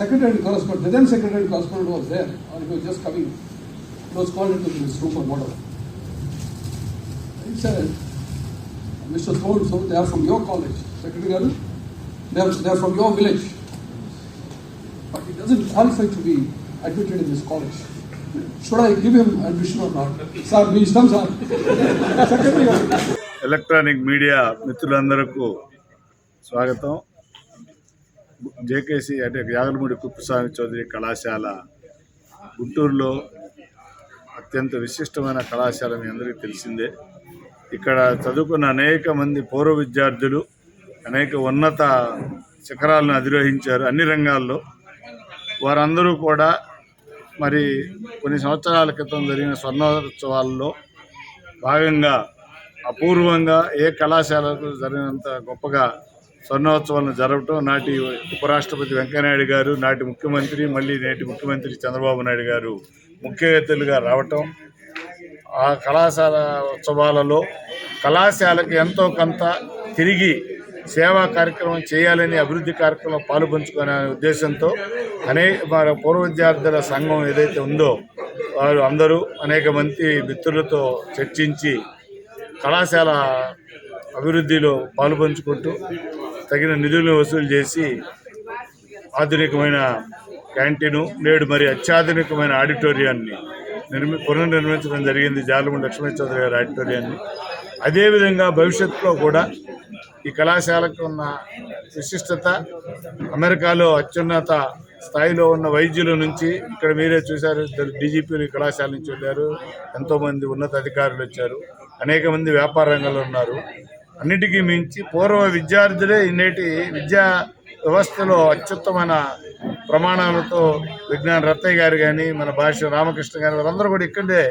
secretary and correspondent, the then secretary and correspondent was there, or he was just coming, he was called into this room or whatever. He said, Mr. So and so, they are from your college, Secretary Garu, they are, they are from your village. But he doesn't qualify to be admitted in this college. Should I give him admission or not? Sir, మీ ఇష్టం sir secretary గారు electronic media మిత్రులందరకు స్వాగతం JKC అంటే యాగలమూడి కుప్పస్వామి చౌదరి కళాశాల గుంటూరులో అత్యంత విశిష్టమైన కళాశాల మీ అందరికీ తెలిసిందే. ఇక్కడ చదువుకున్న అనేక మంది పూర్వ విద్యార్థులు అనేక ఉన్నత శిఖరాలను అధిరోహించారు అన్ని రంగాల్లో. వారందరూ కూడా మరి కొన్ని సంవత్సరాల క్రితం జరిగిన స్వర్ణోత్సవాల్లో భాగంగా అపూర్వంగా ఏ కళాశాలకు జరిగినంత గొప్పగా స్వర్ణోత్సవాలను జరపటం నాటి ఉపరాష్ట్రపతి వెంకయ్యనాయుడు గారు నాటి ముఖ్యమంత్రి మళ్ళీ నేటి ముఖ్యమంత్రి చంద్రబాబు నాయుడు గారు ముఖ్య అతిథులుగా రావటం ఆ కళాశాల ఉత్సవాలలో కళాశాలకు ఎంతో కొంత తిరిగి సేవా కార్యక్రమం చేయాలని అభివృద్ధి కార్యక్రమంలో పాలుపంచుకునే ఉద్దేశంతో అనేక మన పూర్వ విద్యార్థుల సంఘం ఏదైతే ఉందో వారు అందరూ అనేక మంది మిత్రులతో చర్చించి కళాశాల అభివృద్ధిలో పాలుపంచుకుంటూ తగిన నిధులను వసూలు చేసి ఆధునికమైన క్యాంటీను నేడు మరి అత్యాధునికమైన ఆడిటోరియాన్ని నిర్మి పునర్నిర్మించడం జరిగింది జాలము లక్ష్మీ చౌదరి గారి ఆడిటోరియాన్ని. అదేవిధంగా భవిష్యత్తులో కూడా ఈ కళాశాలకు ఉన్న విశిష్టత అమెరికాలో అత్యున్నత స్థాయిలో ఉన్న వైద్యుల నుంచి ఇక్కడ మీరే చూశారు ఇద్దరు డీజీపీలు ఈ కళాశాల నుంచి వెళ్ళారు ఎంతోమంది ఉన్నత అధికారులు వచ్చారు అనేక మంది వ్యాపార రంగంలో ఉన్నారు. అన్నిటికీ మించి పూర్వ విద్యార్థులే నేటి విద్యా వ్యవస్థలో అత్యుత్తమైన ప్రమాణాలతో విజ్ఞాన రత్తయ్య గారు కానీ మన భాష రామకృష్ణ గారు వారందరూ కూడా ఇక్కడే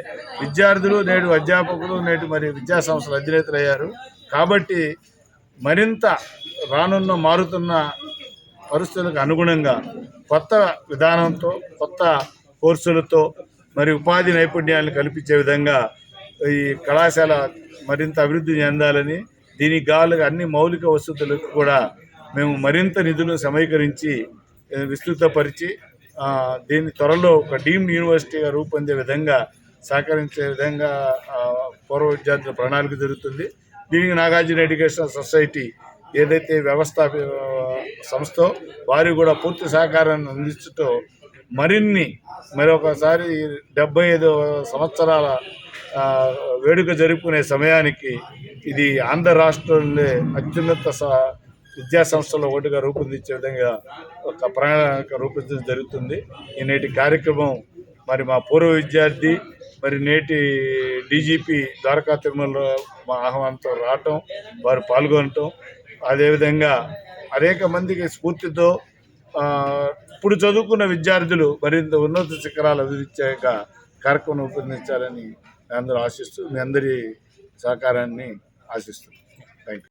విద్యార్థులు నేడు అధ్యాపకులు నేటి మరి విద్యా సంస్థలు అధినేతలయ్యారు కాబట్టి మరింత రానున్న మారుతున్న పరిస్థితులకు అనుగుణంగా కొత్త విధానంతో కొత్త కోర్సులతో మరి ఉపాధి నైపుణ్యాలను కల్పించే విధంగా ఈ కళాశాల మరింత అభివృద్ధి చెందాలని దీనికి కావాలని అన్ని మౌలిక వసతులకు కూడా మేము మరింత నిధులు సమీకరించి విస్తృతపరిచి దీన్ని త్వరలో ఒక డీమ్డ్ యూనివర్సిటీగా రూపొందే విధంగా సహకరించే విధంగా పూర్వ విద్యార్థుల ప్రణాళిక జరుగుతుంది. దీనికి నాగార్జున ఎడ్యుకేషనల్ సొసైటీ ఏదైతే వ్యవస్థ సంస్థ వారు కూడా పూర్తి సహకారాన్ని అందించుతూ మరిన్ని మరొకసారి డెబ్బై ఐదు సంవత్సరాల వేడుక జరుపుకునే సమయానికి ఇది ఆంధ్ర రాష్ట్రంలో అత్యున్నత స- విద్యా సంస్థలో ఒకటిగా రూపొందించే విధంగా ఒక ప్రణాళిక రూపొందించడం జరుగుతుంది. ఈ నేటి కార్యక్రమం మరి మా పూర్వ విద్యార్థి మరి నేటి డీజీపీ ద్వారకా తిరుమల మా ఆహ్వానంతో రావటం వారు పాల్గొనటం అదేవిధంగా అనేక మందికి స్ఫూర్తితో ఇప్పుడు చదువుకున్న విద్యార్థులు మరింత ఉన్నత శిఖరాలు చేయక కార్యక్రమం రూపొందించాలని అందరూ ఆశిస్తూ మీ అందరి సహకారాన్ని ఆశిస్తున్నాను థ్యాంక్ యూ